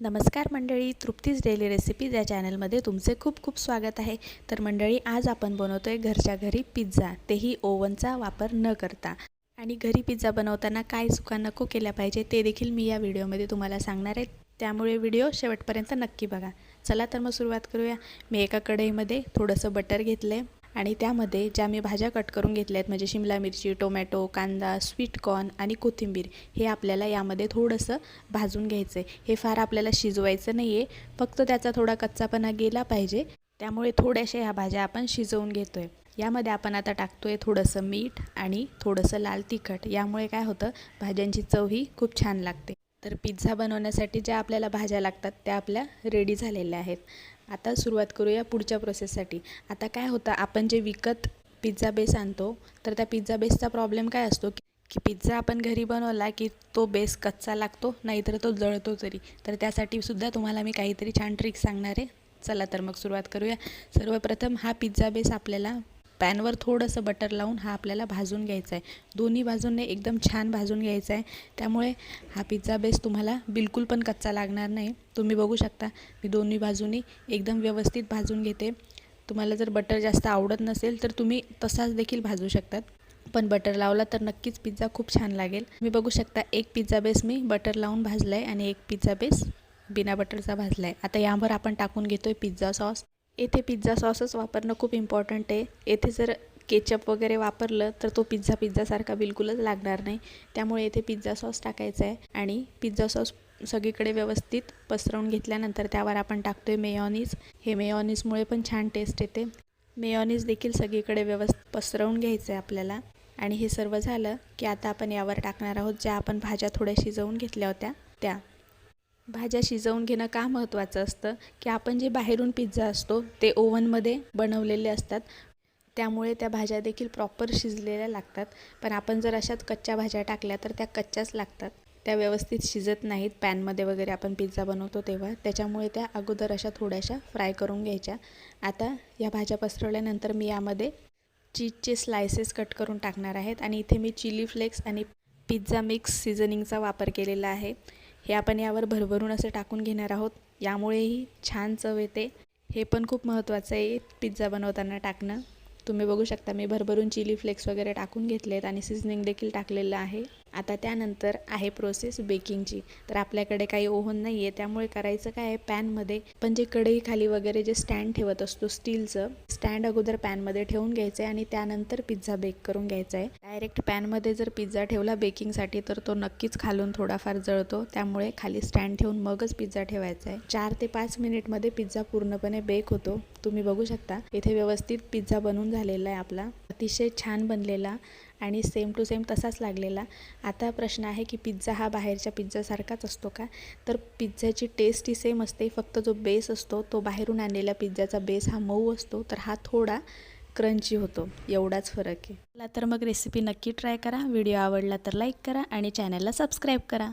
नमस्कार मंडळी Trupti's daily recipes या चॅनलमध्ये तुमचे खूप खूप स्वागत आहे. तर मंडळी आज आपण बनवतो आहे घरच्या घरी पिझ्झा. तेही ओव्हनचा वापर न करता. आणि घरी पिझ्झा बनवताना काय चुका नको केल्या पाहिजे ते देखील मी या व्हिडिओमध्ये तुम्हाला सांगणार आहे. त्यामुळे व्हिडिओ शेवटपर्यंत नक्की बघा. चला तर मग सुरुवात करूया. मी एका कढईमध्ये थोडंसं बटर घेतलं आहे आणि त्यामध्ये ज्या मी भाज्या कट करून घेतल्या आहेत म्हणजे शिमला मिरची टोमॅटो कांदा स्वीट कॉर्न आणि कोथिंबीर हे आपल्याला यामध्ये थोडंसं भाजून घ्यायचं आहे हे फार आपल्याला शिजवायचं नाही आहे फक्त त्याचा थोडा कच्चापणा गेला पाहिजे. त्यामुळे थोड्याशा ह्या भाज्या आपण शिजवून घेतो आहे यामध्ये आपण आता टाकतो आहे थोडंसं मीठ आणि थोडंसं लाल तिखट. यामुळे काय होतं भाज्यांची चवही खूप छान लागते. तर पिझ्झा बनवण्यासाठी ज्या आपल्याला भाज्या लागतात त्या आपल्या रेडी झालेल्या आहेत. आता सुरुवात करूया पुढच्या प्रोसेससाठी आता काय होतं आपण जे विकत पिझ्झा बेस आणतो तर त्या पिझ्झा बेसचा प्रॉब्लेम काय असतो की पिझ्झा आपण घरी बनवला की तो बेस कच्चा लागतो नाहीतर तो जळतो तरी. तर त्यासाठी सुद्धा तुम्हाला मी काहीतरी छान ट्रिक सांगणार आहे. चला तर मग सुरुवात करूया. सर्वप्रथम हा पिझ्झा बेस आपल्याला पॅनवर थोडंसं बटर लावून हा आपल्याला भाजून घ्यायचा आहे. दोन्ही बाजूंनी एकदम छान भाजून घ्यायचा आहे. त्यामुळे हा पिझ्झा बेस तुम्हाला बिलकुल पण कच्चा लागणार नाही. तुम्ही बघू शकता मी दोन्ही बाजूनी एकदम व्यवस्थित भाजून घेते. तुम्हाला जर बटर जास्त आवडत नसेल तर तुम्ही तसाच देखील भाजू शकतात. पण बटर लावला तर नक्कीच पिझ्झा खूप छान लागेल. मी बघू शकता एक पिझ्झा बेस मी बटर लावून भाजला आहे आणि एक पिझ्झा बेस बिना बटरचा भाजला आहे आता यावर आपण टाकून घेतो आहे पिझ्झा सॉस येथे पिझ्झा सॉसच वापरणं खूप इम्पॉर्टंट आहे. येथे जर केचप वगैरे वापरलं तर तो पिझ्झा पिझ्झासारखा बिलकुलच लागणार नाही. त्यामुळे येथे पिझ्झा सॉस टाकायचा आहे आणि पिझ्झा सॉस सगळीकडे व्यवस्थित पसरवून घेतल्यानंतर त्यावर आपण टाकतो आहे मेयॉनीज हे मेयॉनीजमुळे पण छान टेस्ट येते. मेयॉनीज देखील सगळीकडे व्यवस्थित पसरवून घ्यायचं आहे आपल्याला. आणि हे सर्व झालं की आता आपण यावर टाकणार आहोत ज्या आपण भाज्या थोड्या शिजवून घेतल्या होत्या त्या. भाज्या शिजवून घेणं का महत्त्वाचं असतं? की आपण जे बाहेरून पिझ्झा असतो ते ओव्हनमध्ये बनवलेले असतात. त्यामुळे त्या भाज्या देखील प्रॉपर शिजलेल्या लागतात. पण आपण जर अशात कच्च्या भाज्या टाकल्या तर त्या कच्च्याच लागतात. त्या व्यवस्थित शिजत नाहीत. पॅनमध्ये वगैरे आपण पिझ्झा बनवतो तेव्हा. त्याच्यामुळे त्या अगोदर अशा थोड्याशा फ्राय करून घ्यायच्या. आता या भाज्या पसरवल्यानंतर मी यामध्ये चीजचे स्लायसेस कट करून टाकणार आहेत. आणि इथे मी चिली फ्लेक्स आणि पिझ्झा मिक्स सिझनिंगचा वापर केलेला आहे. हे आपण यावर भरभरून असं टाकून घेणार आहोत. यामुळेही छान चव येते. हे पण खूप महत्त्वाचं आहे पिझ्झा बनवताना टाकणं. तुम्ही बघू शकता मी भरभरून चिली फ्लेक्स वगैरे टाकून घेतलेत आणि सिझनिंग देखील टाकलेलं आहे. आता त्यानंतर आहे प्रोसेस बेकिंगची तर आपल्याकडे काही ओव्हन नाही आहे त्यामुळे करायचं काय आहे पॅनमध्ये पण जे कढई खाली वगैरे जे स्टँड ठेवत असतो स्टीलचं स्टँड अगोदर पॅनमध्ये ठेवून घ्यायचं आहे आणि त्यानंतर पिझ्झा बेक करून घ्यायचा आहे डायरेक्ट पॅनमध्ये जर पिझ्झा ठेवला बेकिंगसाठी तर तो नक्कीच खालून थोडाफार जळतो. त्यामुळे खाली स्टँड ठेवून मगच पिझ्झा ठेवायचा आहे चार ते पाच मिनिटमध्ये पिझ्झा पूर्णपणे बेक होतो. तुम्ही बघू शकता इथे व्यवस्थित पिझ्झा बनून झालेला आहे आपला. अतिशय छान बनलेला. आणि सेम टू सेम तसाच लागलेला. आता प्रश्न आहे की पिझ्झा हा बाहेरच्या पिझ्झासारखाच असतो का? तर पिझ्झाची टेस्ट ही सेम असते. फक्त जो बेस असतो तो बाहेरून आणलेला पिझ्झाचा बेस हा मऊ असतो. तर हा थोडा क्रंची होतो. एवढाच फरक आहे. तर मग रेसिपी नक्की ट्राय करा. व्हिडिओ आवडला तर लाईक करा आणि चॅनलला सबस्क्राईब करा.